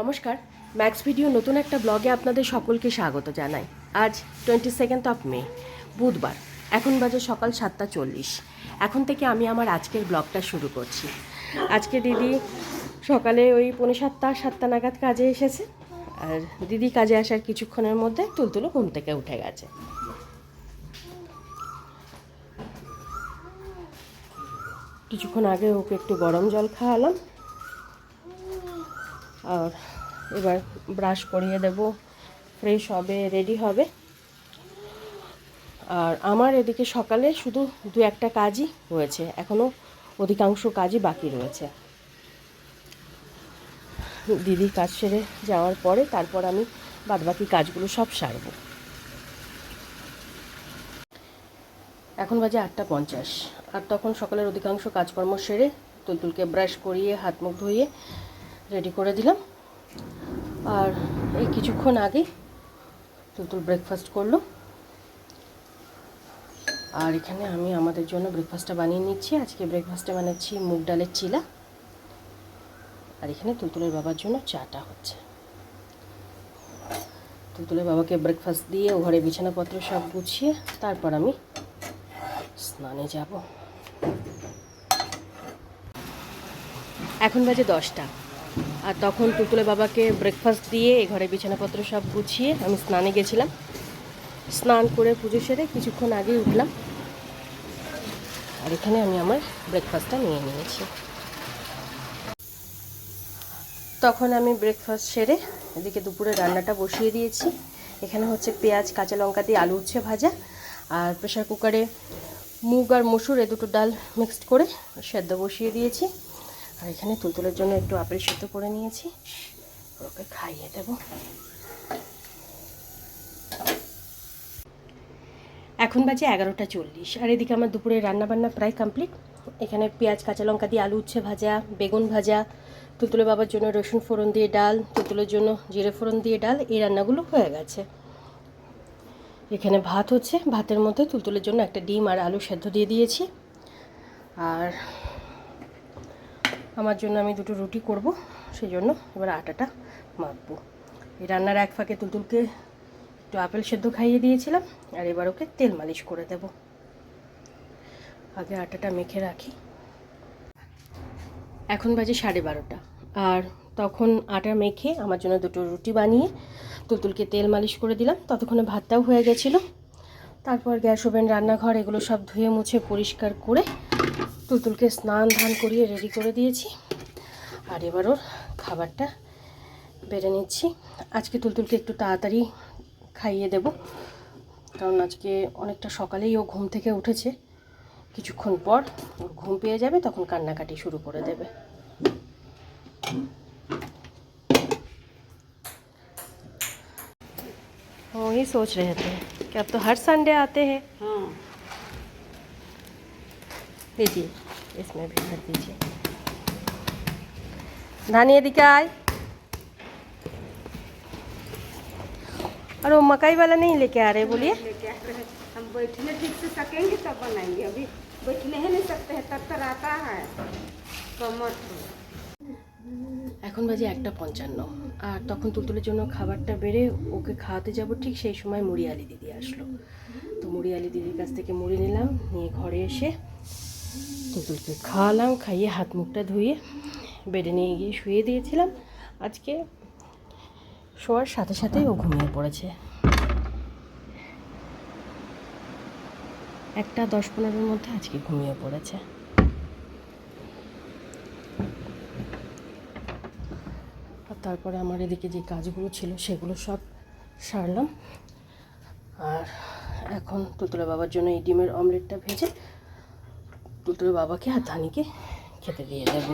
নমস্কার max video নতুন একটা ব্লগে আপনাদের সকলকে স্বাগত জানাই। আজ টোয়েন্টি সেকেন্ড অফ মে বুধবার, এখন বাজে সকাল সাতটা চল্লিশ। এখন থেকে আমি আমার আজকের ব্লগটা শুরু করছি। আজকে দিদি সকালে ওই পৌনে সাতটা সাতটা নাগাদ কাজে এসেছে। আর দিদি কাজে আসার কিছুক্ষণের মধ্যে তুলতুলো ঘুম থেকে উঠে গেছে। কিছুক্ষণ আগে ওকে একটু গরম জল খাওয়ালাম। আর এবার ব্রাশ করিয়ে দেব। ফ্রেশ হবে রেডি হবে। আর আমার এদিকে সকালে শুধু দু একটা কাজই হয়েছে। এখনও অধিকাংশ কাজই বাকি রয়েছে। দিদি কাজ সেরে যাওয়ার পরে তারপর আমি বাদবাকি কাজগুলো সব সারব। এখন বাজে আটটা পঞ্চাশ। আর তখন সকালের অধিকাংশ কাজকর্ম সেরে তুলতুলকে ব্রাশ করিয়ে, হাত মুখ ধুয়ে রেডি করে দিলাম। আর এই কিছুক্ষণ আগে তুলতুল ব্রেকফাস্ট করল। আর এখানে আমি আমাদের জন্য ব্রেকফাস্টটা বানিয়ে নিচ্ছি। আজকে ব্রেকফাস্টে বানাচ্ছি মুগ ডালের চিলা। আর এখানে তুলতুলের বাবার জন্য চাটা হচ্ছে। তুলতুলের বাবাকে ব্রেকফাস্ট দিয়ে ও ঘরে বিছানাপত্র সব গুছিয়ে তারপর আমি স্নানে যাব। এখন বাজে দশটা। আর তখন টুকুলে বাবাকে ব্রেকফাস্ট দিয়ে এ ঘরে বিছানাপত্র সব গুছিয়ে আমি স্নানে গেছিলাম। স্নান করে পুজো সেরে কিছুক্ষণ আগেই উঠলাম। আর এখানে আমি আমার ব্রেকফাস্টটা নিয়ে নিয়েছি। তখন আমি ব্রেকফাস্ট সেরে এদিকে দুপুরে রান্নাটা বসিয়ে দিয়েছি। এখানে হচ্ছে পেঁয়াজ, কাঁচা লঙ্কা দিয়ে আলু উচ্ছে ভাজা আর প্রেশার কুকারে মুগ আর মসুর এ দুটো ডাল মিক্সড করে সেদ্ধ বসিয়ে দিয়েছি। আর এখানে তুলতুলের জন্য একটু আপেল সেদ্ধ করে নিয়েছি। ওকে খাইয়ে দেব। এখন বাজে এগারোটা চল্লিশ, আর এদিকে আমার দুপুরে রান্নাবান্না প্রায় কমপ্লিট। এখানে পেঁয়াজ, কাঁচা লঙ্কা দিয়ে আলু উচ্ছে ভাজা, বেগুন ভাজা তুলতুলে বাবার জন্য রসুন ফোড়ন দিয়ে ডাল, তুলতুলের জন্য জিরে ফোড়ন দিয়ে ডাল, এই রান্নাগুলো হয়ে গেছে। এখানে ভাত হচ্ছে, ভাতের মধ্যে তুলতুলের জন্য একটা ডিম আর আলু সেদ্ধ দিয়ে দিয়েছি। আর আমার জন্য আমি দুটো রুটি করব সেই জন্য এবার আটাটা মাখবো। এই রান্নার এক ফাঁকে তুলতুলকে একটু আপেল সেদ্ধ খাইয়ে দিয়েছিলাম, আর এবার ওকে তেল মালিশ করে দেব। আগে আটাটা মেখে রাখি। এখন বাজে সাড়ে বারোটা, আর তখন আটা মেখে আমার জন্য দুটো রুটি বানিয়ে তুলতুলকে তেল মালিশ করে দিলাম। ততক্ষণে ভাতটাও হয়ে গেছিল। তারপর গ্যাস ওভেন, রান্নাঘর, এগুলো সব ধুয়ে মুছে পরিষ্কার করে তুলতুলকে স্নান ধান করিয়ে রেডি করে দিয়েছি আর এবার ওর খাবারটা বেড়ে নিচ্ছি আজকে তুলতুলকে একটু তাড়াতাড়ি খাইয়ে দেব কারণ আজকে অনেকটা সকালেই ও ঘুম থেকে উঠেছে কিছুক্ষণ পর ওর ঘুম পেয়ে যাবে তখন কান্নাকাটি শুরু করে দেবে वही सोच रहे थे कि अब तो हर संडे आते हैं हाँ लीजिए इसमें भी भर दीजिए धानी एदिके आए और वो मकई वाला नहीं लेके आ रहे बोलिए लेके आ रहे हम बैठने ठीक से सकेंगे तब बनाएंगे अभी बैठने ही नहीं सकते हैं तब तर आता है कमर तो এখন বাজে একটা পঞ্চান্ন আর তখন তুলতুলের জন্য খাবারটা বেড়ে ওকে খাওয়াতে যাব ঠিক সেই সময় মুড়ি আলি দিদি আসলো তো মুড়ি আলি দিদির কাছ থেকে মুড়ি নিলাম নিয়ে ঘরে এসে তুলতুলকে খাওয়ালাম, খাইয়ে হাত মুখটা ধুয়ে বেডে নিয়ে গিয়ে শুয়ে দিয়েছিলাম। আজকে শোয়ার সাথে সাথেই ও ঘুমিয়ে পড়েছে। একটা দশ পনেরোর মধ্যে আজকে ঘুমিয়ে পড়েছে। আর তারপরে আমার এদিকে যে কাজগুলো ছিল সেগুলো সব সারলাম। আর এখন তুতুলা বাবার জন্য এই ডিমের অমলেটটা ভেজে তুলতুলে বাবাকে আর ধানিকে খেতে দিয়ে দেবো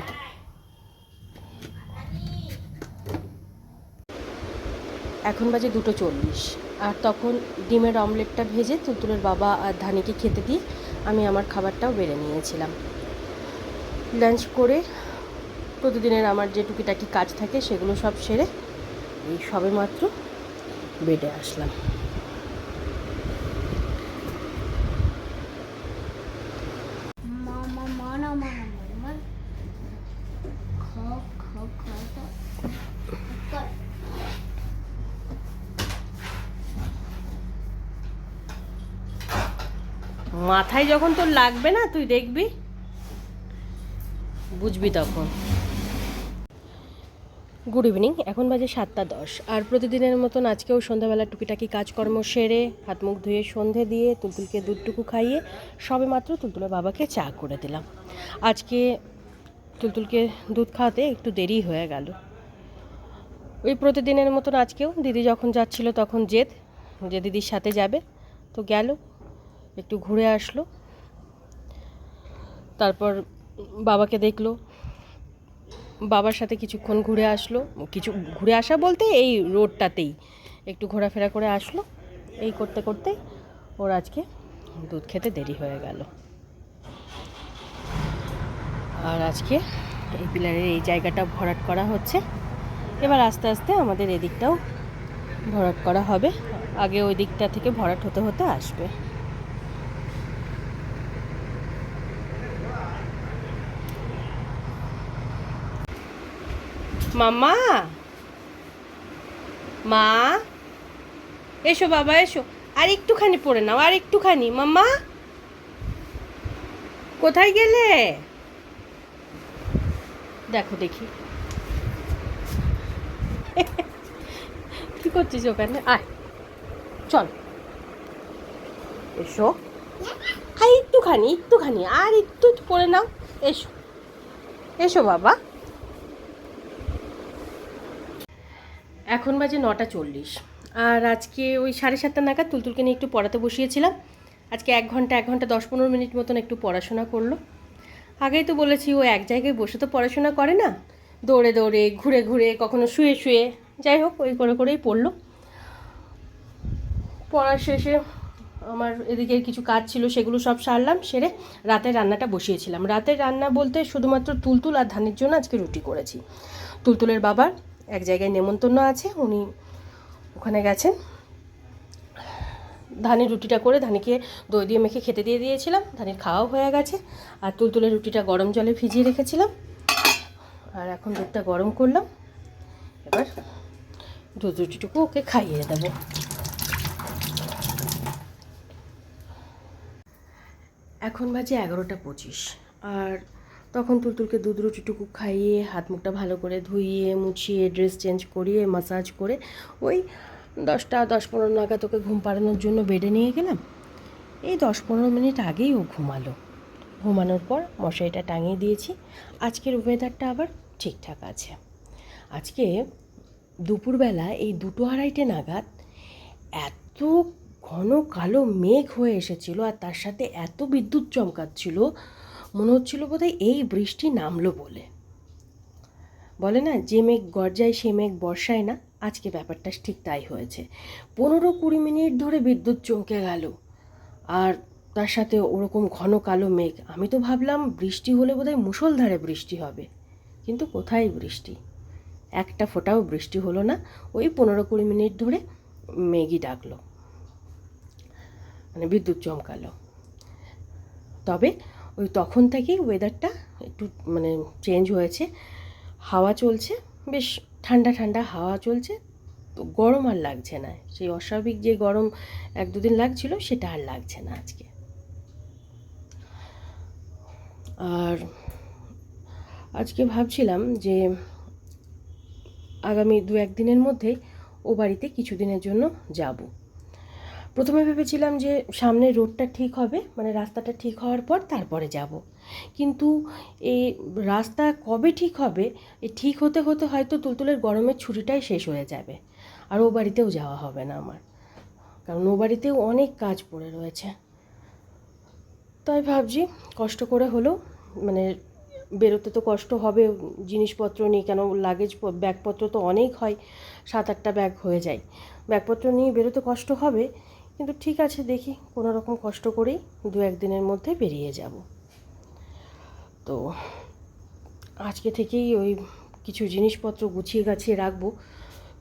এখন বাজে দুটো চল্লিশ, আর তখন ডিমের অমলেটটা ভেজে তুলতুলের বাবা আর ধানিকে খেতে দিয়ে আমি আমার খাবারটাও বেড়ে নিয়েছিলাম। লাঞ্চ করে প্রতিদিনের আমার যে টুকিটাকি কাজ থাকে সেগুলো সব সেরে এই সবে মাত্র বেডে আসলাম। মাথায় যখন তোর লাগবে না, তুই দেখবি। বুঝবি তখন। গুড ইভিনিং এখন বাজে সাতটা দশ। আর প্রতিদিনের মতন আজকেও সন্ধ্যাবেলা টুকিটাকি কাজকর্ম সেরে, হাত মুখ ধুয়ে সন্ধে দিয়ে তুলতুলকে দুধটুকু খাইয়ে, সবে মাত্র তুলতুলের বাবাকে চা করে দিলাম। আজকে তুলতুলকে দুধ খাওয়াতে একটু দেরি হয়ে গেল। ওই প্রতিদিনের মতন আজকেও দিদি যখন যাচ্ছিল তখন জেদ, যে দিদির সাথে যাবে, তো গেল। একটু ঘুরে আসলো। তারপর বাবাকে দেখল। বাবার সাথে কিছুক্ষণ ঘুরে আসলো। কিছু ঘুরে আসা বলতে এই রোডটাতেই একটু ঘোরাফেরা করে আসলো। এই করতে করতে ওর আজকে দুধ খেতে দেরি হয়ে গেল। আর আজকে এই পিলারের এই জায়গাটা ভরাট করা হচ্ছে। এবার আস্তে আস্তে আমাদের এদিকটাও ভরাট করা হবে। আগে ওই দিকটা থেকে ভরাট হতে হতে আসবে। মাম্মা। মা। এসো বাবা, এসো। আর একটুখানি পড়ে নাও, আর একটুখানি। মাম্মা। কোথায় গেলে? দেখো দেখি। কি করছিস ওখানে? আয়। চল। এসো। আর একটুখানি একটুখানি। আর একটু পড়ে নাও। এসো। এসো বাবা। এখন বাজে নটা চল্লিশ। আর আজকে ওই সাড়ে সাতটা নাগাদ তুলতুলকে নিয়ে একটু পড়াতে বসিয়েছিলাম। আজকে এক ঘণ্টা এক ঘণ্টা দশ পনেরো মিনিট মতন একটু পড়াশোনা করল। আগেই তো বলেছি, ও এক জায়গায় বসে তো পড়াশোনা করে না। দৌড়ে দৌড়ে, ঘুরে ঘুরে, কখনো শুয়ে শুয়ে, যাই হোক, ওই করে করেই পড়ল। পড়ার শেষে আমার এদিকে কিছু কাজ ছিল, সেগুলো সব সারলাম, সেরে রাতের রান্নাটা বসিয়েছিলাম। রাতের রান্না বলতে শুধুমাত্র তুলতুল আর ধানের জন্য আজকে রুটি করেছি। তুলতুলের বাবার এক জায়গায় নেমন্তন্ন আছে, উনি ওখানে গেছেন। ধানের রুটিটা করে ধানিকে দই দিয়ে মেখে খেতে দিয়ে দিয়েছিলাম, ধানের খাওয়াও হয়ে গেছে, আর তুলতুলের রুটিটা গরম জলে ভিজিয়ে রেখেছিলাম, আর এখন দুধটা গরম করলাম। এবার দুধ রুটিটুকু ওকে খাইয়ে দেবো। এখন বাজে এগারোটা পঁচিশ, আর তখন তুলতুলকে দুধ রুটিটুকু খাইয়ে, হাত মুখটা ভালো করে ধুইয়ে, মুছিয়ে ড্রেস চেঞ্জ করিয়ে মাসাজ করে ওই দশটা, দশ পনেরো নাগাদ ওকে ঘুম পাড়ানোর জন্য বেডে নিয়ে গেলাম। এই দশ পনেরো মিনিট আগেই ও ঘুমালো। ঘুমানোর পর মশারিটা টাঙিয়ে দিয়েছি। আজকের ওয়েদারটা আবার ঠিকঠাক আছে। আজকে দুপুরবেলা এই দুটো আড়াইটে নাগাদ এত ঘন কালো মেঘ হয়ে এসেছিল আর তার সাথে এত বিদ্যুৎ চমকাচ্ছিল মনে হচ্ছিল বোধহয় এই বৃষ্টি নামলো বলে। বলে না, যে মেঘ গর্জায় সে মেঘ বর্ষায় না, আজকে ব্যাপারটা ঠিক তাই হয়েছে। পনেরো কুড়ি মিনিট ধরে বিদ্যুৎ চমকে গেল, আর তার সাথে ওরকম ঘন কালো মেঘ। আমি তো ভাবলাম বৃষ্টি হলে বোধহয় মুষলধারে বৃষ্টি হবে, কিন্তু কোথায় বৃষ্টি? একটা ফোঁটাও বৃষ্টি হলো না, ওই পনেরো কুড়ি মিনিট ধরে মেঘই ডাকলো। মানে বিদ্যুৎ চমকালো। তবে ওই তখন থেকেই ওয়েদারটা একটু মানে চেঞ্জ হয়েছে। হাওয়া চলছে, বেশ ঠান্ডা ঠান্ডা হাওয়া চলছে, তো গরম আর লাগছে না। সেই অস্বাভাবিক যে গরম এক দুদিন লাগছিল, সেটা আর লাগছে না আজকে। আর আজকে ভাবছিলাম যে আগামী দু একদিনের মধ্যে ও বাড়িতে কিছুদিনের জন্য যাব। প্রথমে ভেবেছিলাম যে সামনের রোডটা ঠিক হবে মানে রাস্তাটা ঠিক হওয়ার পর তারপরে যাব। কিন্তু এই রাস্তা কবে ঠিক হবে, এই ঠিক হতে হতে হয়তো তুলতুলের গরমের ছুটিটাই শেষ হয়ে যাবে। আর ও বাড়িতেও যাওয়া হবে না আমার। কারণ ও বাড়িতেও অনেক কাজ পড়ে রয়েছে। তাই ভাবছি কষ্ট করে হলেও মানে বেরোতে তো কষ্ট হবে, জিনিসপত্র নিয়ে কেন লাগেজ ব্যাগপত্র তো অনেক হয়, সাত আটটা ব্যাগ হয়ে যায়। ব্যাগপত্র নিয়ে বেরোতে কষ্ট হবে কিন্তু ঠিক আছে, দেখি। কোনো রকম কষ্ট করেই দু একদিনের মধ্যে বেরিয়ে যাব। তো আজকে থেকেই ওই কিছু জিনিসপত্র গুছিয়ে গাছিয়ে রাখব।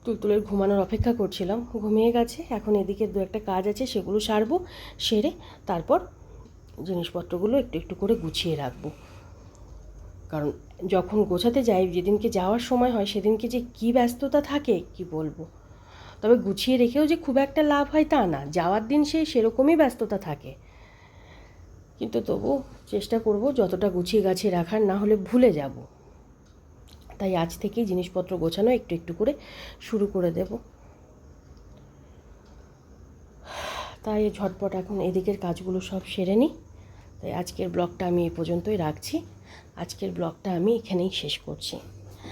তুলতুলের ঘুমানোর অপেক্ষা করছিলাম। ঘুমিয়ে গেছে। এখন এদিকে দু একটা কাজ আছে, সেগুলো সারবো, সেরে তারপর জিনিসপত্রগুলো একটু একটু করে গুছিয়ে রাখব। কারণ যখন গোছাতে যাই, যেদিনকে যাওয়ার সময় হয়, সেদিনকে যে কী ব্যস্ততা থাকে, কি বলব? তবে গুছিয়ে রেখেও যে খুব একটা লাভ হয় তা না। যাওয়ার দিন সে সেরকমই ব্যস্ততা থাকে। কিন্তু তবু চেষ্টা করব যতটা গুছিয়ে গাছিয়ে রাখার, না হলে ভুলে যাব। তাই আজ থেকেই জিনিসপত্র গোছানো একটু একটু করে শুরু করে দেব। তাই ঝটপট এখন এদিকের কাজগুলো সব সেরে নিই। তাই আজকের ব্লগটা আমি এই পর্যন্তই রাখছি। আজকের ব্লগটা আমি এখানেই শেষ করছি।